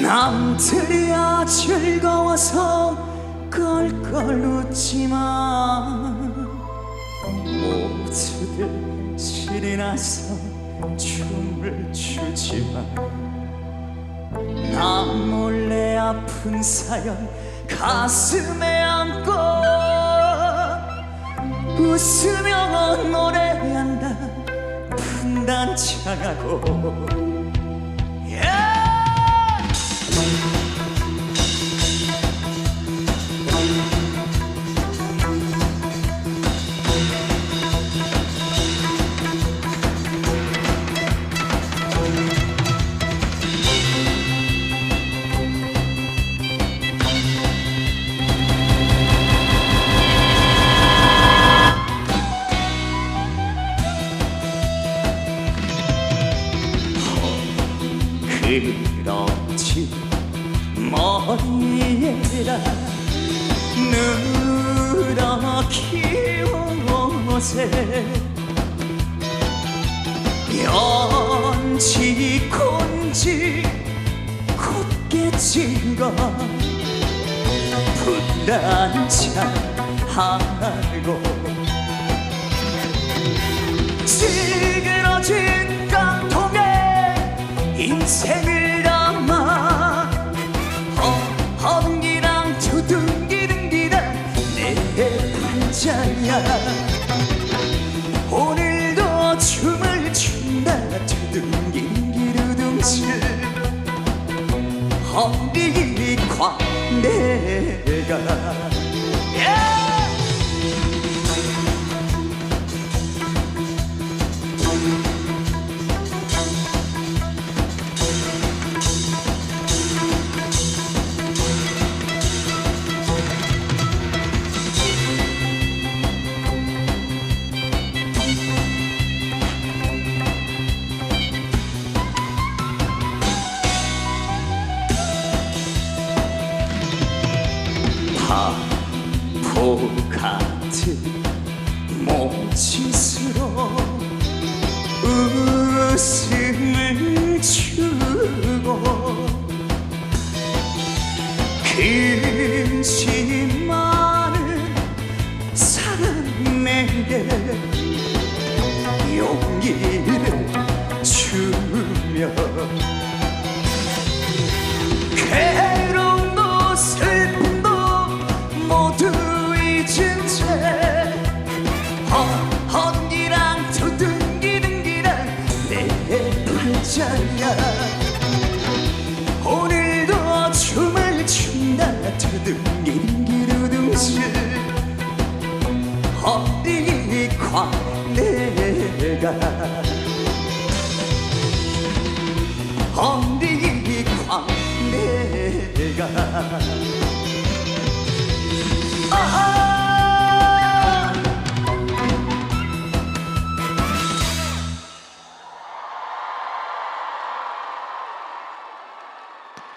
남들이야 즐거워서 껄껄 웃지만 모두들 실이 나서 춤을 추지만 나 몰래 아픈 사연 가슴에 안고 웃으며 노래한다. 분단 창하고 그렇지 머리에라 누렇게 옷에 연지 곤지 찍어 분단차 하고 찌그러진 깡통에 인생 두둥기둥기랑 내 팔자야. 오늘도 춤을 춘다. 두둥기둥기두둥실. 허리 광대가. yeah! 바보 같은 몸짓으로 웃음을 주고 근심 많은 사랑 내게 용기를 주며 팔자야 오늘도 춤을 춘다 두둥기둥기두둥실 허리 광대가. 엉덩이 광대가. 아